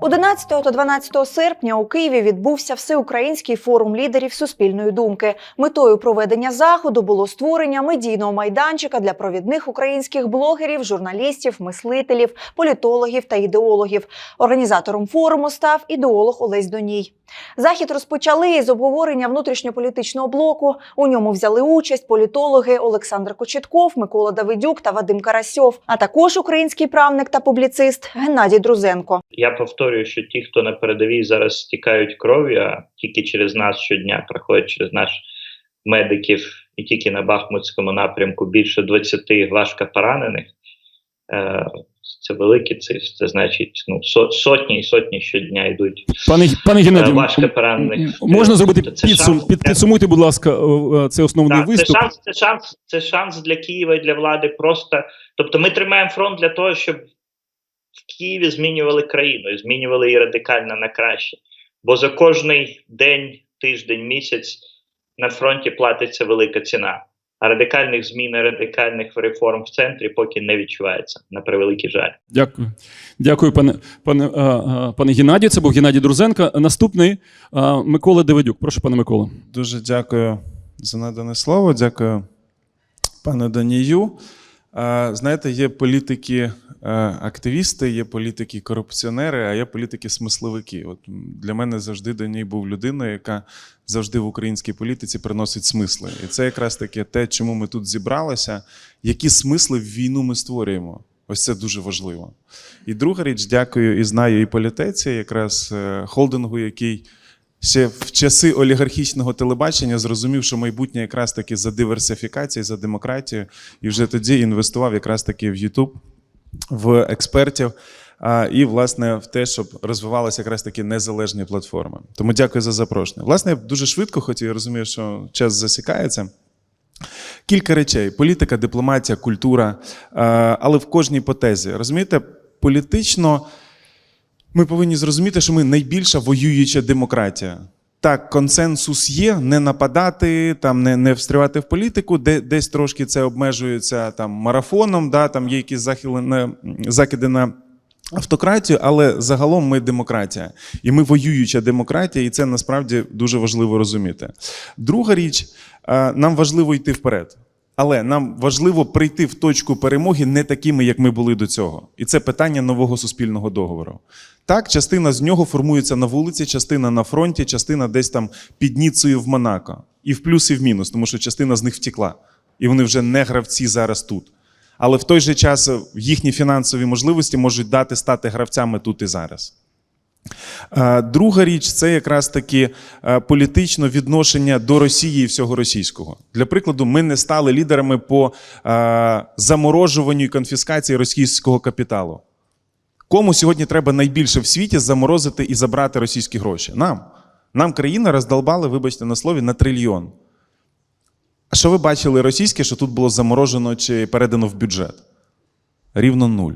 11 та 12 серпня у Києві відбувся всеукраїнський форум лідерів суспільної думки. Метою проведення заходу було створення медійного майданчика для провідних українських блогерів, журналістів, мислителів, політологів та ідеологів. Організатором форуму став ідеолог Олесь Доній. Захід розпочали із обговорення внутрішньополітичного блоку. У ньому взяли участь політологи Олександр Кочетков, Микола Давидюк та Вадим Карасьов, а також український правник та публіцист Геннадій Друзенко. Я повторюю, що ті, хто на передовій зараз стікають кров'ю, а тільки через нас щодня проходять через наш медиків, і тільки на Бахмутському напрямку більше 20 важко поранених. Е, Це великі цифри. Це значить, ну со- сотні і сотні щодня йдуть Пане пане е, Геннадію, важко поранених. можна зробити це підсум, шанс під, підсумуйте, будь ласка, е, е, основний Так, це шанс, це шанс, це шанс для Києва і для влади. Просто тобто, ми тримаємо фронт для того, щоб в Києві змінювали країну і змінювали її радикально на краще. Бо за кожний день, тиждень, місяць на фронті платиться велика ціна. А радикальних змін, і радикальних реформ в центрі поки не відчувається на превеликий жаль. Дякую. Дякую, пане, пане, пане Геннадію. Це був Геннадій Друзенко. Наступний Микола Давидюк. Прошу, пане Микола. Дуже дякую за надане слово. Дякую пану Данію. Е, Знаєте, є політики-активісти, є політики-корупціонери, а є політики-смисливики. От для мене завжди Даній був людиною, яка завжди в українській політиці приносить смисли. І це якраз таки те, чому ми тут зібралися, які смисли в війну ми створюємо. Ось це дуже важливо. І друга річ, дякую і знаю і політеці, якраз е, холдингу, який ще в часи олігархічного телебачення зрозумів, що майбутнє якраз таки за диверсифікацію, за демократію, і вже тоді інвестував якраз таки в YouTube, в експертів. І, власне, в те, щоб розвивалися якраз такі незалежні платформи. Тому дякую за запрошення. Власне, я дуже швидко хотів, я розумію, що час засікається. Кілька речей: політика, дипломатія, культура, але в кожній потезі. Розумієте, політично ми повинні зрозуміти, що ми найбільша воююча демократія. Так, консенсус є, не нападати, там не, не встрівати в політику, де десь трошки це обмежується там марафоном, да, там є якісь захили на закиди на автократію, але загалом ми демократія. І ми воююча демократія, і це насправді дуже важливо розуміти. Друга річ, нам важливо йти вперед. Але нам важливо прийти в точку перемоги не такими, як ми були до цього. І це питання нового суспільного договору. Так, частина з нього формується на вулиці, частина на фронті, частина десь там під Ніцею в Монако. І в плюс, і в мінус, тому що частина з них втекла. І вони вже не гравці зараз тут. Але в той же час їхні фінансові можливості можуть дати стати гравцями тут і зараз. Е, Друга річ це якраз таки е, політичне відношення до Росії і всього російського. Для прикладу, ми не стали лідерами по е, заморожуванню і конфіскації російського капіталу. Кому сьогодні треба найбільше в світі заморозити і забрати російські гроші? Нам. Нам країна роздолбали, вибачте на слові, на трильйон. А що ви бачили російське, що тут було заморожено чи передано в бюджет? Рівно нуль.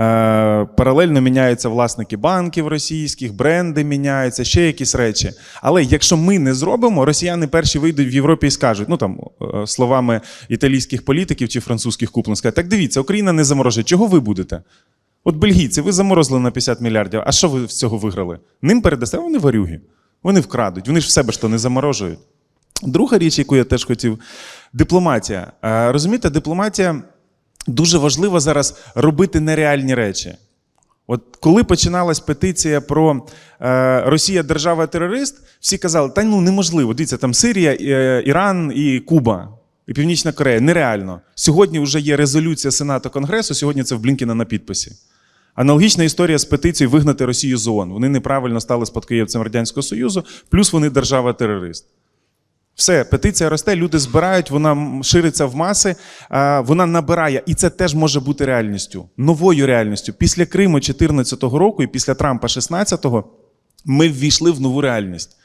Е, Паралельно міняються власники банків російських, бренди міняються, ще якісь речі. Але якщо ми не зробимо, росіяни перші вийдуть в Європі і скажуть, ну там е, словами італійських політиків чи французьких куплен, скажуть, так дивіться, Україна не заморожує. Чого ви будете? От бельгійці, ви заморозили на 50 мільярдів. А що ви з цього виграли? Ним передасте, вони варюги. Вони вкрадуть, вони ж в себе ж то не заморожують. Друга річ, яку я теж хотів, дипломатія. Е, Розумієте, дипломатія дуже важлива зараз робити нереальні речі. От коли починалась петиція про е, Росія держава-терорист, всі казали, та ну неможливо. Дивіться, там Сирія, е, Іран і Куба, і Північна Корея. Нереально. Сьогодні вже є резолюція Сенату Конгресу, сьогодні це в Блінкіна на підписі. Аналогічна історія з петицією вигнати Росію з ООН. Вони неправильно стали спадкоємцем Радянського Союзу, плюс вони держава-терорист. Все, петиція росте, люди збирають, вона шириться в маси, вона набирає, і це теж може бути реальністю, новою реальністю. Після Криму 2014 року і після Трампа 16-го ми ввійшли в нову реальність.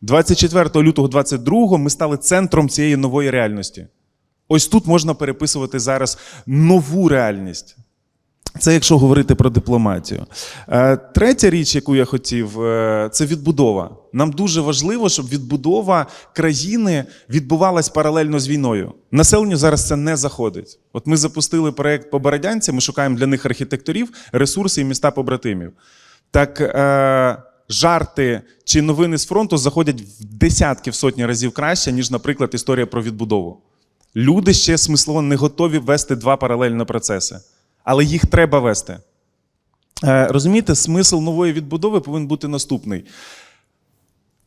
24 лютого 22-го ми стали центром цієї нової реальності. Ось тут можна переписувати зараз нову реальність. Це якщо говорити про дипломатію. Е, Третя річ, яку я хотів, е, це відбудова. Нам дуже важливо, щоб відбудова країни відбувалась паралельно з війною. Населенню зараз це не заходить. От ми запустили проект по Бородянці, ми шукаємо для них архітекторів, ресурси і міста побратимів. так е, жарти чи новини з фронту заходять в десятки в сотні разів краще, ніж, наприклад, історія про відбудову. Люди ще смислово не готові вести два паралельні процеси, але їх треба вести. Е, розумієте, смисл нової відбудови повинен бути наступний.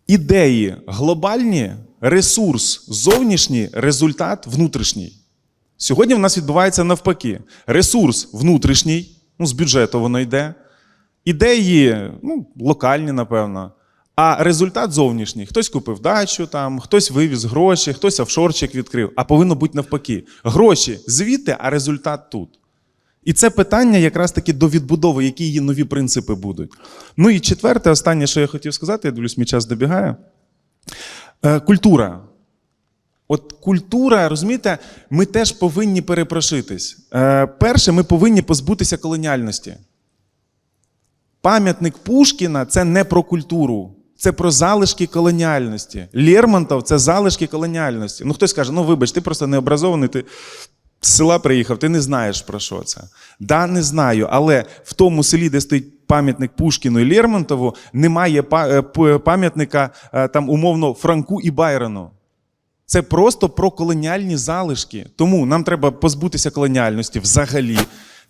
Ідеї глобальні, ресурс зовнішній, результат внутрішній. Сьогодні в нас відбувається навпаки. Ресурс внутрішній, ну, з бюджету воно йде. Ідеї ну, локальні, напевно. А результат зовнішній. Хтось купив дачу, там, хтось вивіз гроші, хтось офшорчик відкрив. А повинно бути навпаки. Гроші звідти, а результат тут. І це питання якраз таки до відбудови, які її нові принципи будуть. Ну і четверте, останнє, що я хотів сказати, я дивлюсь, мій час добігає. Е, культура. От культура, розумієте, ми теж повинні перепрошитись. Е, перше, ми повинні позбутися колоніальності. Пам'ятник Пушкіна це не про культуру, це про залишки колоніальності. Лермонтов це залишки колоніальності. Ну, хтось каже, ну вибач, ти просто необразований, ти з села приїхав, ти не знаєш про що це. Да, не знаю, але в тому селі, де стоїть пам'ятник Пушкіну і Лермонтову, немає е, п- пам'ятника е, там умовно Франку і Байрону. Це просто про колоніальні залишки. Тому нам треба позбутися колоніальності взагалі.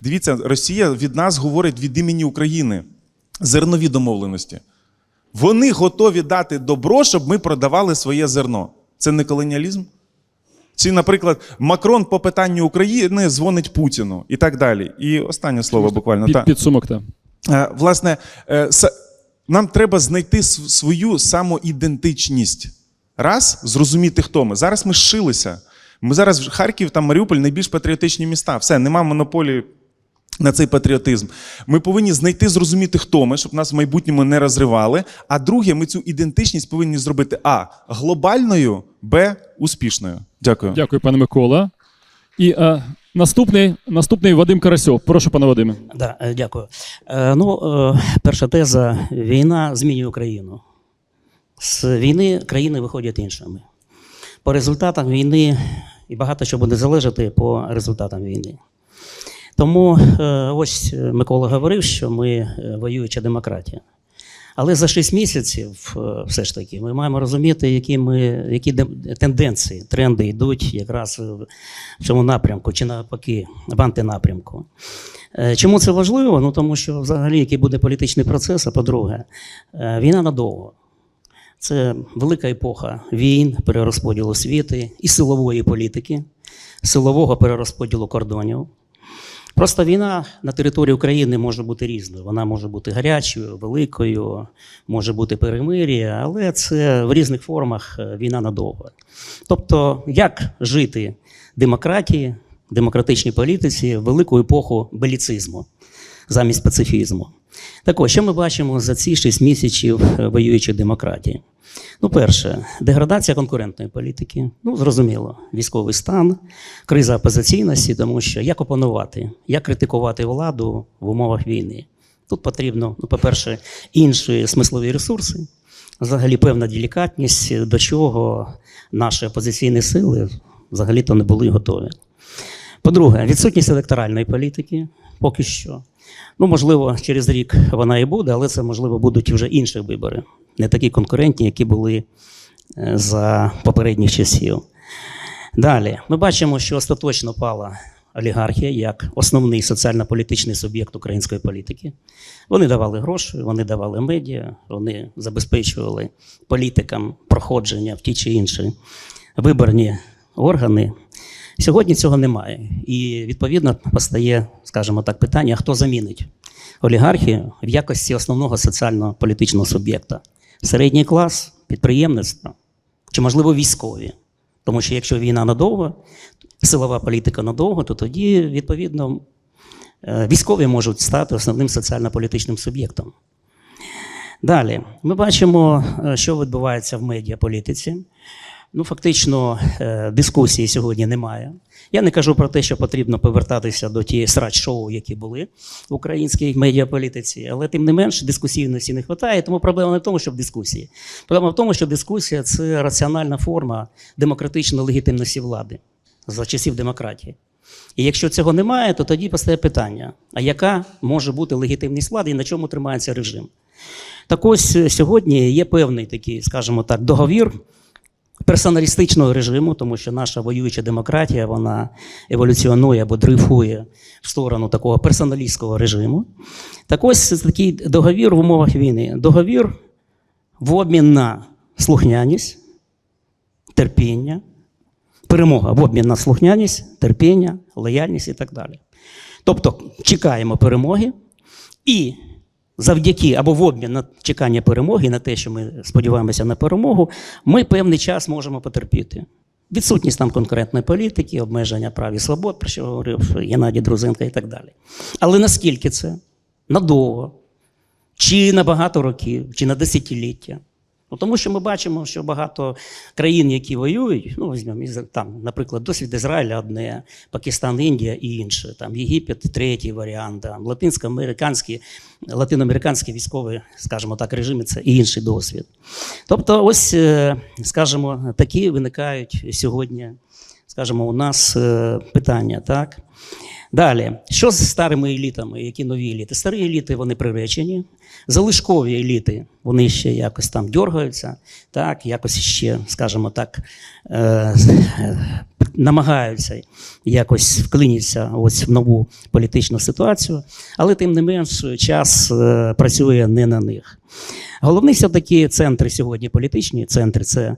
Дивіться, Росія від нас говорить від імені України зернові домовленості. Вони готові дати добро, щоб ми продавали своє зерно. Це не колоніалізм? Чи, наприклад, Макрон по питанню України дзвонить Путіну і так далі. І останнє слово буквально. Під, та підсумок, так. Е, Власне, е, нам треба знайти свою самоідентичність. Раз, зрозуміти, хто ми. Зараз ми шилися. Ми зараз Харків та Маріуполь найбільш патріотичні міста. Все, нема монополії на цей патріотизм. Ми повинні знайти, зрозуміти, хто ми, щоб нас в майбутньому не розривали. А друге, ми цю ідентичність повинні зробити А глобальною, Б успішною. Дякую. Дякую, пане Микола. І е, наступний, наступний Вадим Карасьов. Прошу, пане Вадиме. Да, е, дякую. Е, Ну, е, перша теза: війна змінює Україну. З війни країни виходять іншими. По результатам війни і багато що буде залежати по результатам війни. Тому е, ось е, Микола говорив, що ми е, воююча демократія. Але за 6 місяців, все ж таки, ми маємо розуміти, які, ми, які тенденції, тренди йдуть якраз в цьому напрямку, чи навпаки, в антинапрямку. Чому це важливо? Ну тому що взагалі який буде політичний процес, а по-друге, війна надовго. Це велика епоха війн, перерозподілу освіти і силової політики, силового перерозподілу кордонів. Просто війна на території України може бути різною. Вона може бути гарячою, великою, може бути перемир'я, але це в різних формах е, війна надовго. Тобто, як жити демократії, демократичній політиці в велику епоху беліцизму замість пацифізму? Так ось, що ми бачимо за ці шість місяців е, воюючої демократії? Ну, перше, деградація конкурентної політики. Ну, зрозуміло, військовий стан, криза опозиційності, тому що як опанувати, як критикувати владу в умовах війни. Тут потрібно, ну, по-перше, інші смислові ресурси, взагалі певна делікатність, до чого наші опозиційні сили взагалі-то не були готові. По-друге, відсутність електоральної політики поки що. Ну, можливо, через рік вона і буде, але це, можливо, будуть вже інші вибори, не такі конкурентні, які були е, за попередніх часів. Далі, ми бачимо, що остаточно пала олігархія як основний соціально-політичний суб'єкт української політики. Вони давали гроші, вони давали медіа, вони забезпечували політикам проходження в ті чи інші виборні органи. Сьогодні цього немає. І відповідно постає, скажімо так, питання: хто замінить олігархію в якості основного соціально-політичного суб'єкта? Середній клас, підприємництво чи, можливо, військові. Тому що якщо війна надовго, силова політика надовго, то тоді, відповідно, е, військові можуть стати основним соціально-політичним суб'єктом. Далі, ми бачимо, е, що відбувається в медіаполітиці. Ну, фактично, е, дискусії сьогодні немає. Я не кажу про те, що потрібно повертатися до тієї срач-шоу, які були в українській медіаполітиці, але тим не менш дискусійності не вистачає. Тому проблема не в тому, що в дискусії. Проблема в тому, що дискусія це раціональна форма демократичної легітимності влади за часів демократії. І якщо цього немає, то тоді постає питання: а яка може бути легітимність влади і на чому тримається режим? Так ось е, сьогодні є певний такий, скажімо так, договір персоналістичного режиму, тому що наша воююча демократія вона еволюціонує або дрейфує в сторону такого персоналістського режиму. Так ось такий договір в умовах війни. Договір в обмін на слухняність, терпіння, перемога в обмін на слухняність, терпіння, лояльність і так далі. Тобто чекаємо перемоги і завдяки або в обмін на чекання перемоги, на те, що ми сподіваємося на перемогу, ми певний час можемо потерпіти. Відсутність там конкурентної політики, обмеження прав і свобод, про що говорив Геннадій Друзенко і так далі. Але наскільки це? Надовго? Чи на багато років, чи на десятиліття? Ну, тому що ми бачимо, що багато країн, які воюють, ну візьмемо там, наприклад, досвід Ізраїля одне, Пакистан, Індія і інше, там Єгипет, третій варіант, там, латинсько-американські, латиноамериканські військові, скажімо так, режими це і інший досвід. Тобто, ось, е, скажімо, такі виникають сьогодні, скажімо, у нас е, питання, так? Далі, що з старими елітами, які нові еліти? Старі еліти вони приречені, залишкові еліти вони ще якось там дергаються, так, якось ще, скажімо так, е, намагаються якось вклинитися ось в нову політичну ситуацію, але тим не менш час е, працює не на них. Головні все-таки центри сьогодні політичні центри це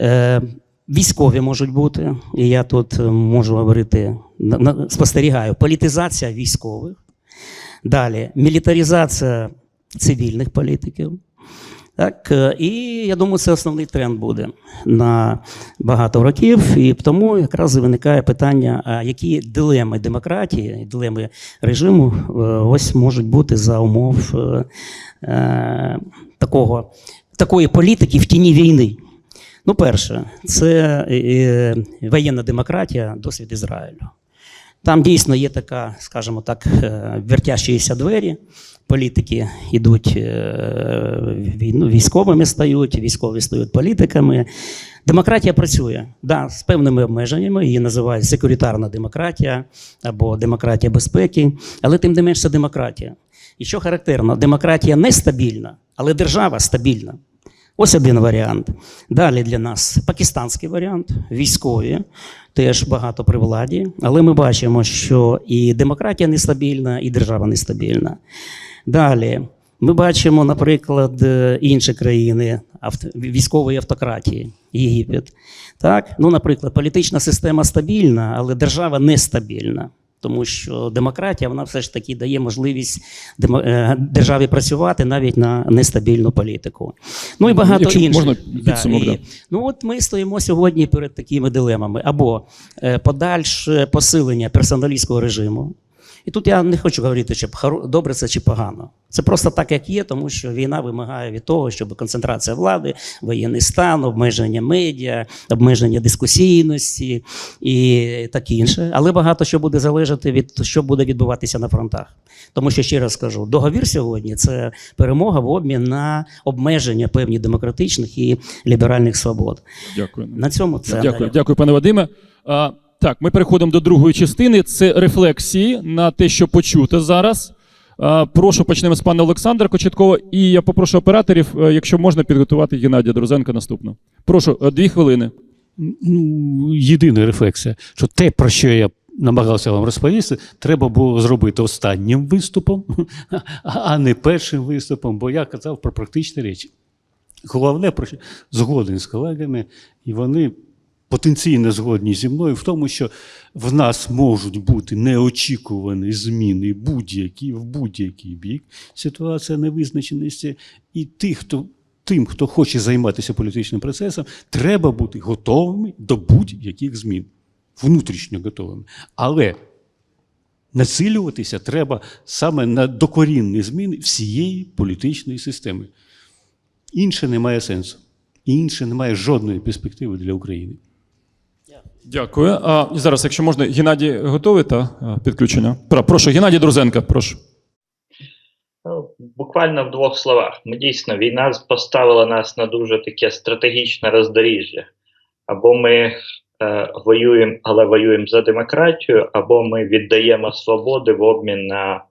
е, військові можуть бути. І я тут е, можу говорити, спостерігаю, політизація військових. Далі мілітаризація цивільних політиків. Так, е, і я думаю, це основний тренд буде на багато років. І тому якраз виникає питання, які дилеми демократії, дилеми режиму е, ось можуть бути за умов е, такого, такої політики в тіні війни. Ну, перше, це воєнна демократія, досвід Ізраїлю. Там дійсно є така, скажімо так, е, вертящіся двері. Політики йдуть е, війну, військовими стають, військові стають політиками. Демократія працює да, з певними обмеженнями. Її називають секуритарна демократія або демократія безпеки, але тим не менш це демократія. І що характерно, демократія нестабільна, але держава стабільна. Ось один варіант. Далі для нас пакистанський варіант, військові, теж багато при владі, але ми бачимо, що і демократія нестабільна, і держава нестабільна. Далі ми бачимо, наприклад, е, інші країни військової автократії, Єгипет. Так? Ну, наприклад, політична система стабільна, але держава нестабільна. Тому що демократія вона все ж таки дає можливість е, державі працювати навіть на нестабільну політику. Ну і багато Якщо інших. можна підсумок, і- да. Ну от ми стоїмо сьогодні перед такими дилемами: або е, подальше посилення персоналістського режиму. І тут я не хочу говорити, чи добре це чи погано. Це просто так, як є, тому що війна вимагає від того, щоб концентрація влади, воєнний стан, обмеження медіа, обмеження дискусійності і таке інше. Але багато що буде залежати від що буде відбуватися на фронтах. Тому що ще раз скажу, договір сьогодні це перемога в обмін на обмеження певних демократичних і ліберальних свобод. Дякую. На цьому це Дякую, дякую, пане Вадиме. Так, ми переходимо до другої частини. Це рефлексії на те, що почуто зараз. Прошу почнемо з пана Олександра Кочеткова. І я попрошу операторів, е, якщо можна, підготувати Геннадія Друзенка наступну. Прошу, е, дві хвилини. ну, єдина рефлексія, що те, про що я намагався вам розповісти, треба було зробити останнім виступом, а не першим виступом, бо я казав про практичні речі. Головне, про що згоден з колегами, і вони потенційно згодні зі мною в тому, що в нас можуть бути неочікувані зміни будь-які в будь-який бік. Ситуація невизначеності, і тих, хто тим, хто хоче займатися політичним процесом, треба бути готовими до будь-яких змін, внутрішньо готовими. Але націлюватися треба саме на докорінні зміни всієї політичної системи. Інше не має сенсу. Інше не має жодної перспективи для України. Дякую. А, зараз, якщо можна, Геннадій готовий та е, підключення? Прошу, Геннадій Друзенко, прошу. Ну, буквально в двох словах. Ми дійсно війна поставила нас на дуже таке стратегічне роздоріжжя. Або ми е, воюємо, але воюємо за демократію, або ми віддаємо свободи в обмін на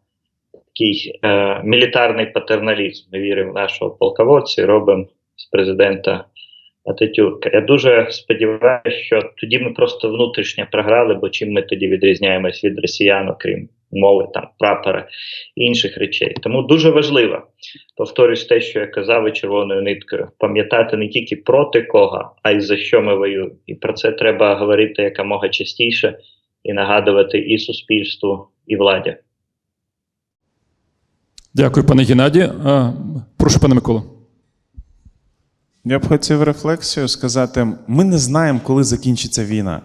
такий е, мілітарний патерналізм. Ми віримо в нашого полководця і робимо з президента Ататюрка. Я дуже сподіваюся, що тоді ми просто внутрішньо програли, бо чим ми тоді відрізняємось від росіян, окрім мови, там прапора і інших речей. Тому дуже важливо, повторюсь те, що я казав і червоною ниткою, пам'ятати не тільки проти кого, а й за що ми воюємо. І про це треба говорити якомога частіше і нагадувати і суспільству, і владі. Дякую, пане Геннадій. Е, Прошу, пане Микола. Я б хотів рефлексію сказати: ми не знаємо, коли закінчиться війна.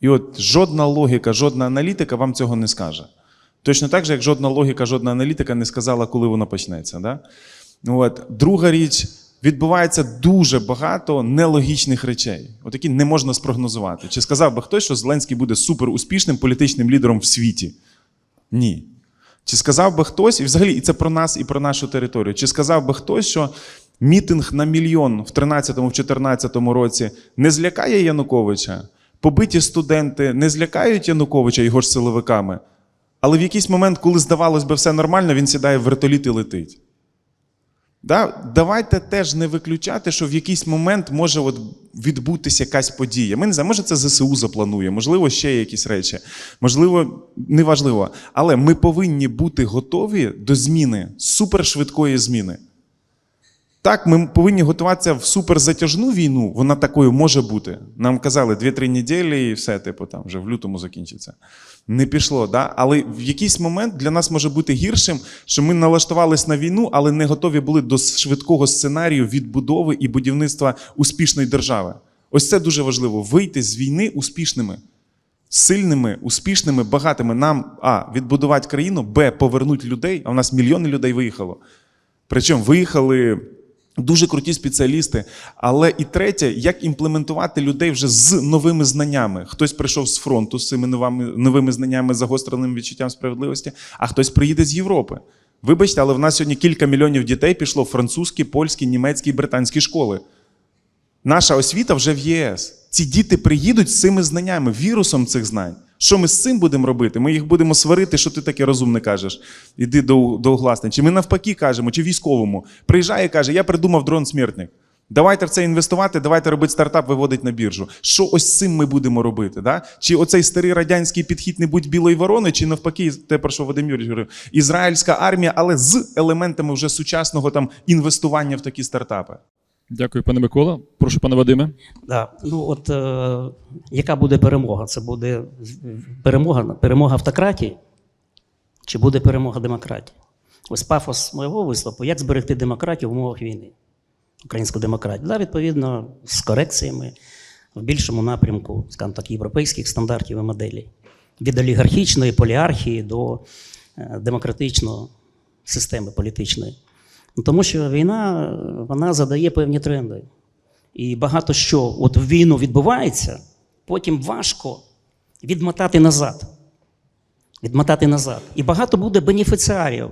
І от жодна логіка, жодна аналітика вам цього не скаже. Точно так же, як жодна логіка, жодна аналітика не сказала, коли воно почнеться. Да? От. Друга річ, відбувається дуже багато нелогічних речей, от які не можна спрогнозувати. Чи сказав би хтось, що Зеленський буде суперуспішним політичним лідером в світі? Ні. Чи сказав би хтось, і взагалі і це про нас, і про нашу територію, чи сказав би хтось, що мітинг на мільйон в 13-14 році не злякає Януковича? Побиті студенти не злякають Януковича його ж силовиками, але в якийсь момент, коли здавалось би все нормально, він сідає в вертоліт і летить. Да? Давайте теж не виключати, що в якийсь момент може от відбутися якась подія. Ми не знаємо, може це ЗСУ запланує, можливо, ще якісь речі. Можливо, неважливо. Але ми повинні бути готові до зміни, супершвидкої зміни. Так, ми повинні готуватися в суперзатяжну війну, вона такою може бути. Нам казали 2-3 неділі і все, типу, там вже в лютому закінчиться. Не пішло, да? але в якийсь момент для нас може бути гіршим, що ми налаштувались на війну, але не готові були до швидкого сценарію відбудови і будівництва успішної держави. Ось це дуже важливо: вийти з війни успішними, сильними, успішними, багатими. Нам а відбудувати країну, б повернути людей. А в нас мільйони людей виїхало. Причому виїхали дуже круті спеціалісти. Але і третє, як імплементувати людей вже з новими знаннями. Хтось прийшов з фронту з цими новими, новими знаннями, загостреним відчуттям справедливості, а хтось приїде з Європи. Вибачте, але в нас сьогодні кілька мільйонів дітей пішло в французькі, польські, німецькі і британські школи. Наша освіта вже в ЄС. Ці діти приїдуть з цими знаннями, вірусом цих знань. Що ми з цим будемо робити? Ми їх будемо сварити, що ти таке розумне кажеш. Іди до, до угласне. Чи ми навпаки кажемо, чи військовому. Приїжджає і каже, я придумав дрон смертник. Давайте в це інвестувати, давайте робити стартап, виводить на біржу. Що ось з цим ми будемо робити? Да? Чи оцей старий радянський підхід не будь білої ворони, чи навпаки, те, про що Вадим Юрійович говорив, ізраїльська армія, але з елементами вже сучасного там інвестування в такі стартапи. Дякую, пане Микола. Прошу, пане Вадиме. Да. Ну, от, е, яка буде перемога? Це буде перемога, перемога автократії чи буде перемога демократії? Ось пафос моєго виступу, як зберегти демократію в умовах війни, українську демократію. Да, відповідно, з корекціями в більшому напрямку, скажімо так, європейських стандартів і моделей. Від олігархічної поліархії до е, демократичної системи політичної. Тому що війна вона задає певні тренди. І багато що от в війну відбувається, потім важко відмотати назад. Відмотати назад. І багато буде бенефіціарів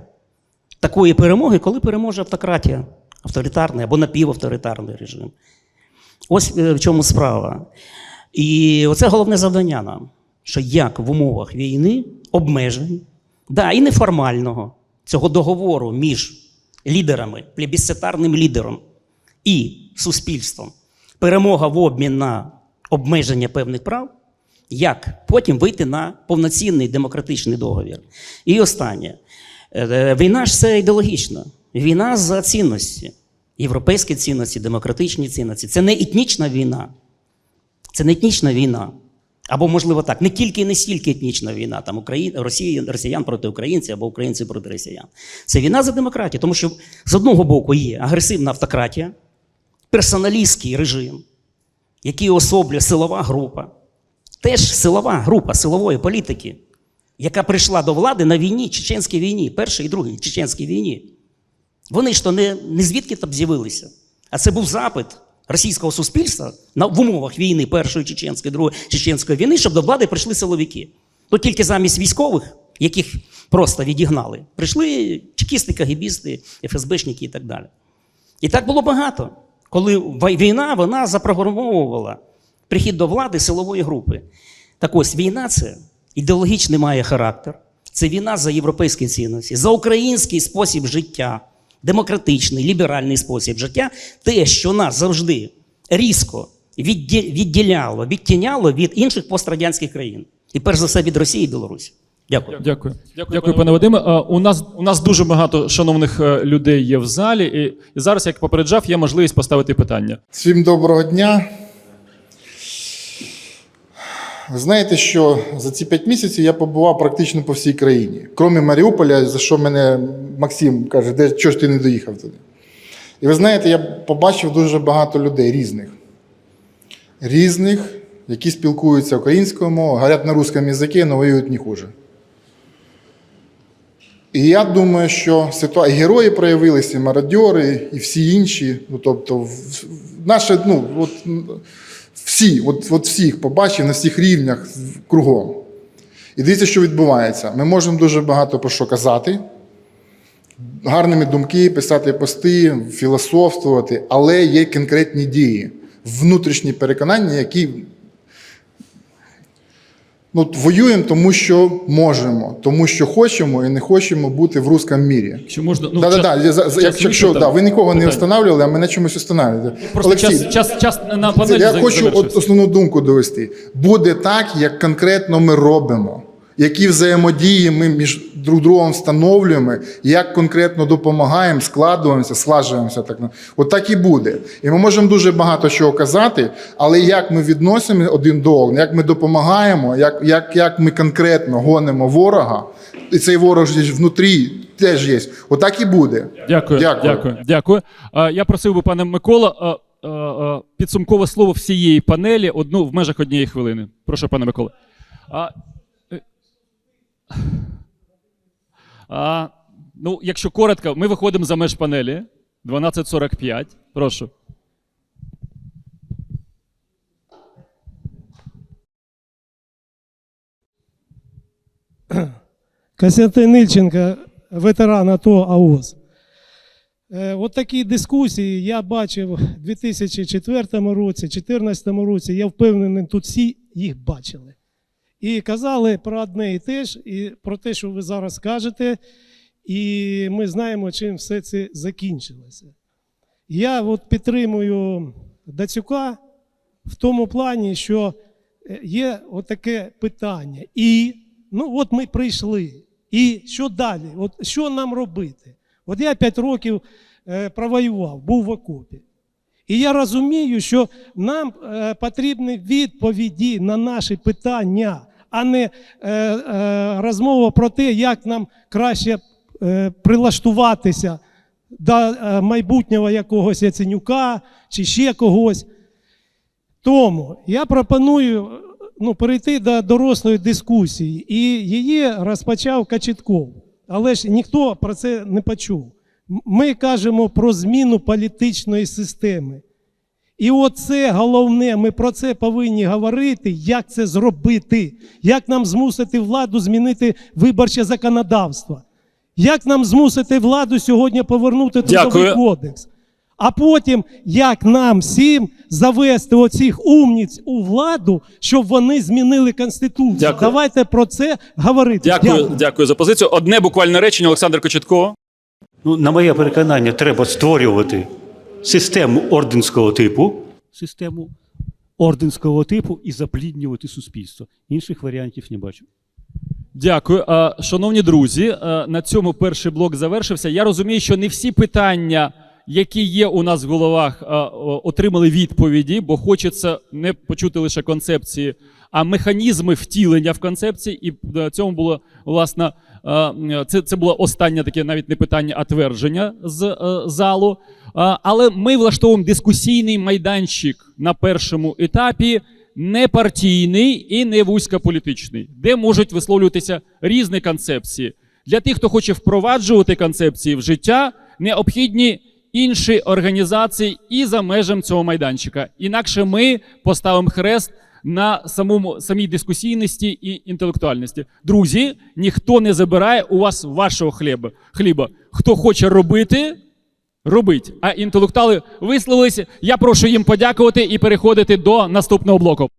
такої перемоги, коли переможе автократія, авторитарний або напівавторитарний режим. Ось е, в чому справа. І оце головне завдання нам, що як в умовах війни обмежень, да, і неформального цього договору між лідерами, плебісцитарним лідером і суспільством, перемога в обмін на обмеження певних прав, як потім вийти на повноцінний демократичний договір. І останнє. Е, Війна ж це ідеологічна. Війна за цінності. Європейські цінності, демократичні цінності. Це не етнічна війна. Це не етнічна війна. Або, можливо, так, не тільки і не стільки етнічна війна, там Україн, Росії, росіян проти українців або українців проти росіян. Це війна за демократію, тому що з одного боку є агресивна автократія, персоналістський режим, який особлює силова група, теж силова група силової політики, яка прийшла до влади на війні, чеченській війні, першій і другій чеченській війні. Вони ж то не, не звідки там з'явилися, а це був запит російського суспільства в умовах війни Першої чеченської, Другої чеченської війни, щоб до влади прийшли силовики. То тільки замість військових, яких просто відігнали, прийшли чекісти, кагібісти, ФСБшники і так далі. І так було багато. Коли війна вона запрограмовувала прихід до влади силової групи. Так ось війна це ідеологічний має характер. Це війна за європейські цінності, за український спосіб життя, демократичний, ліберальний спосіб життя, те, що нас завжди різко відді- відділяло, відтіняло від інших пострадянських країн. І перш за все від Росії і Білорусі. Дякую. Дякую. Дякую, пане Вадиме. У нас, у нас дуже багато шановних е, людей є в залі, і, і зараз, як попереджав, є можливість поставити питання. Всім доброго дня. Знаєте, що за ці п'ять місяців я побував практично по всій країні, крім Маріуполя, за що мене Максим каже, де чого ж ти не доїхав туди. І ви знаєте, я побачив дуже багато людей різних. Різних, які спілкуються українською мовою, говорять на русском язикі, але воюють не хуже. І я думаю, що ситуа... і герої проявилися, і мародьори, і всі інші. Ну, тобто, наше, ну, от, всі, от, от всіх побачив на всіх рівнях кругом. І дивіться, що відбувається. Ми можемо дуже багато про що казати, гарними думки, писати пости, філософствувати, але є конкретні дії, внутрішні переконання, які Ну, воюємо, тому що можемо, тому що хочемо і не хочемо бути в русском мірі. Якщо можна, ну, да, да, час- да, за- час якщо, якщо да, ви нікого не Питання. встановлювали, а мене чомусь встановлюєте. Просто час, час, час на панелі я хочу от основну думку довести. Буде так, як конкретно ми робимо, які взаємодії ми між друг другом встановлюємо, як конкретно допомагаємо, складуємося, слажуємося. Так, от так і буде. І ми можемо дуже багато чого казати, але як ми відносимо один до одного, як ми допомагаємо, як, як, як ми конкретно гонимо ворога, і цей ворог внутрі теж є. Отак і буде. Дякую, Дякую. дякую, дякую. Я просив би, пане Микола, підсумкове слово всієї панелі одну в межах однієї хвилини. Прошу, пане Микола. А, ну, якщо коротко, ми виходимо за меж панелі. 12.45. Прошу. Костянтин Ільченко, ветеран АТО АОС. Е, От такі дискусії я бачив у 2004 році, 2014 році. Я впевнений, тут всі їх бачили. І казали про одне і те ж, і про те, що ви зараз кажете, і ми знаємо, чим все це закінчилося. Я от підтримую Дацюка в тому плані, що е, є отаке питання. І ну от ми прийшли. І що далі? От що нам робити? От я 5 років е, провоював, був в окопі. І я розумію, що нам е, потрібні відповіді на наші питання, а не е, е, розмова про те, як нам краще е, прилаштуватися до майбутнього якогось Яценюка чи ще когось. Тому я пропоную ну, перейти до дорослої дискусії, і її розпочав Качетков. Але ж ніхто про це не почув. Ми кажемо про зміну політичної системи. І оце головне, ми про це повинні говорити, як це зробити, як нам змусити владу змінити виборче законодавство, як нам змусити владу сьогодні повернути трудовий Дякую. кодекс. А потім, як нам всім завести оцих умніць у владу, щоб вони змінили конституцію. Дякую. Давайте про це говорити. Дякую, дякую за позицію. Одне буквальне речення, Олександр Кочетко. Ну, на моє переконання, треба створювати систему орденського типу, систему орденського типу і запліднювати суспільство. Інших варіантів не бачу. Дякую. Шановні друзі, на цьому перший блок завершився. Я розумію, що не всі питання, які є у нас в головах, отримали відповіді, бо хочеться не почути лише концепції, а механізми втілення в концепції. І в цьому було власне це, це було останнє таке навіть не питання, а твердження з е, залу. Але ми влаштовуємо дискусійний майданчик на першому етапі не партійний і не вузькополітичний, де можуть висловлюватися різні концепції. Для тих, хто хоче впроваджувати концепції в життя, необхідні інші організації і за межами цього майданчика. Інакше ми поставимо хрест на самому самій дискусійності і інтелектуальності. Друзі, ніхто не забирає у вас вашого хліба. хліба. Хто хоче робити, робить. А інтелектуали висловилися. Я прошу їм подякувати і переходити до наступного блоку.